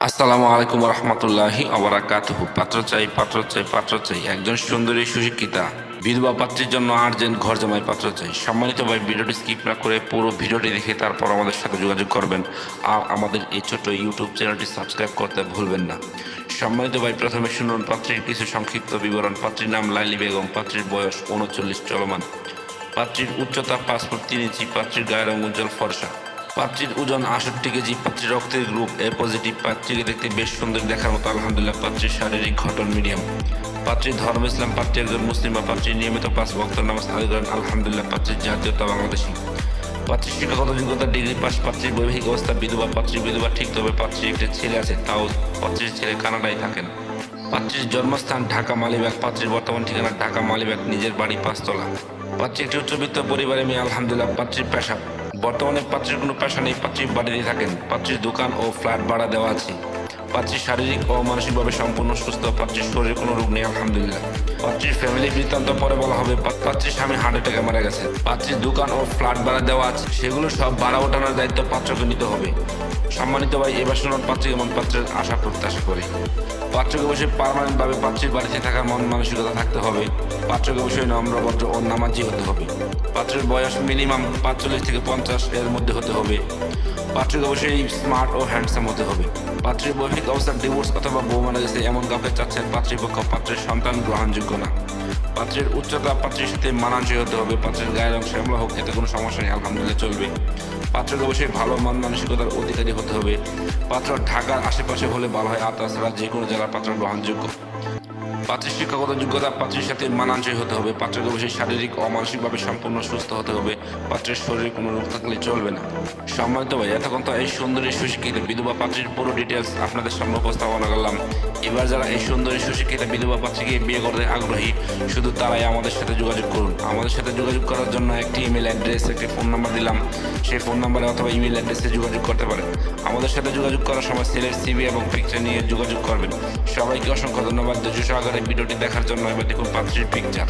আসসালামু আলাইকুম রহমতুল্লাহি অবরাকাতুহু পাত্র চাই পাত্র চাই পাত্র চাই। একজন সুন্দরী, সুশিক্ষিতা, বিধবা পাত্রের জন্য আর্জেন্ট ঘর জামাই পাত্র চাই। সম্মানিত ভাই, ভিডিওটি স্কিপ না করে পুরো ভিডিওটি দেখে তারপর আমাদের সাথে যোগাযোগ করবেন। আর আমাদের এই ছোট্ট ইউটিউব চ্যানেলটি সাবস্ক্রাইব করতে ভুলবেন না। সম্মানিত ভাই, প্রথমে শুনুন পাত্রীর কিছু সংক্ষিপ্ত বিবরণ। পাত্রীর নাম লাইলি বেগম। পাত্রীর বয়স উনচল্লিশ চলমান। পাত্রীর উচ্চতা পাঁচ ফুট তিন ইঞ্চি। পাত্রীর গায়ের রং উজ্জ্বল ফর্সা। পাত্রীর ওজন আষট্টি কেজি, পাত্রীর রক্তের গ্রুপ এ পজিটিভ, পাত্রীকে দেখতে বেশ সুন্দর দেখার মতো, আলহামদুলিল্লাহ, পাত্রীর শারীরিক ঘটন মিডিয়াম। পাত্রীর ধর্ম ইসলাম, পাত্রী একজন মুসলিম বা পাত্রীর নিয়মিত পাঁচ ভক্ত নামাজ আদায় করেন, আলহামদুলিল্লাহ, পাত্রীর জাতীয়তা বাংলাদেশী। পাত্রীর শিক্ষাগত যোগ্যতা ডিগ্রি পাস, পাত্রীর বৈবাহিক অবস্থা বিধবা পাত্রীর বিধবা ঠিক, তবে পাত্রীর একটি ছেলে আছে, তাও পাত্রীর ছেলে কানাডায় থাকেন। পাত্রীর জন্মস্থান ঢাকা, মালিবাগ, পাত্রীর বর্তমান ঠিকানা ঢাকা, মালিবাগ, নিজের বাড়ি পাঁচতলা। পাত্রী একটি উচ্চবিত্ত পরিবারে মেয়ে, আলহামদুলিল্লাহ, পাত্রীর পেশা বর্তমানে পাত্রীর কোনো পেশা নেই, পাত্রী বাড়িতেই থাকেন। পাত্রীর দোকান ও ফ্ল্যাট ভাড়া দেওয়া আছে। পাত্রীর শারীরিক ও মানসিকভাবে সম্পূর্ণ সুস্থ, পাত্রীর শরীরে কোনো রোগ নেই, আলহামদুলিল্লাহ। পাত্রীর ফ্যামিলি বৃত্তান্ত পরে বলা হবে পাত্রীর স্বামী হার্ট অ্যাটাকে মারা গেছে। পাত্রীর দোকান ও ফ্ল্যাট ভাড়া দেওয়া আছে, সেগুলো সব ভাড়া ওঠানোর দায়িত্ব পাত্রকে নিতে হবে। সম্মানিত ভাই এবার শুনুন পাত্রী এমন পাত্রের আশা প্রত্যাশা করে। পাত্রকে অবশ্যই পারমানেন্ট ভাবে পাত্রীর বাড়িতে থাকার মন মানসিকতা থাকতে হবে। পাত্রকে অবশ্যই নম্রভদ্র ও নামাজি হতে হবে। পাত্রের বয়স মিনিমাম পাঁচচল্লিশ থেকে পঞ্চাশ এর মধ্যে হতে হবে। পাত্রকে অবশ্যই স্মার্ট ও হ্যান্ডসাম হতে হবে। পাত্রের বৈবাহিক অবস্থা ডিভোর্স অথবা বউ মারা গেছে, এমন কাউকে চাচ্ছেন পাত্রীপক্ষ পাত্রের সন্তান গ্রহণযোগ্য না। পাত্রের উচ্চতা পাত্রের সাথে মানানসই হতে হবে, পাত্রের গায়ের রং শ্যামলা হোক, এতে কোনো সমস্যা নেই, আলহামদুলিল্লাহ চলবে। পাত্রের অবশ্যই ভালো মান মানসিকতার অধিকারী হতে হবে। পাত্র ঢাকার আশেপাশে হলে ভালো হয় আর তাছাড়া যে কোনো জেলার পাত্র গ্রহণযোগ্য। পাত্রের শিক্ষাগত যোগ্যতা, পাত্রের সাথে মানানসই হতে হবে। পাত্রকে অবশ্যই শারীরিক ও মানসিকভাবে সম্পূর্ণ সুস্থ হতে হবে। পাত্রের শরীরে কোনো রোগ থাকলে চলবে না। সম্মানিত ভাই, এতক্ষণ তো এই সুন্দরী সুশিক্ষিত বিধবা পাত্রীর পুরো ডিটেলস আপনাদের সামনে উপস্থাপনা করলাম। এবার যারা এই সুন্দরী সুশিক্ষিত বিধবা পাত্রীকে বিয়ে করতে আগ্রহী, শুধু তারাই আমাদের সাথে যোগাযোগ করুন। আমাদের সাথে যোগাযোগ করার জন্য একটি ইমেল অ্যাড্রেস একটি ফোন নাম্বার দিলাম। সেই ফোন নাম্বারে অথবা ইমেল অ্যাড্রেসে যোগাযোগ করতে পারেন। আমাদের সাথে যোগাযোগ করার সময় সেলের সিবি এবং পিকচার নিয়ে যোগাযোগ করবেন। সবাইকে অসংখ্য ধন্যবাদ। ধৈর্য সহকারে ভিডিওটি দেখার জন্য এবার দেখুন পাত্রীর পিকচার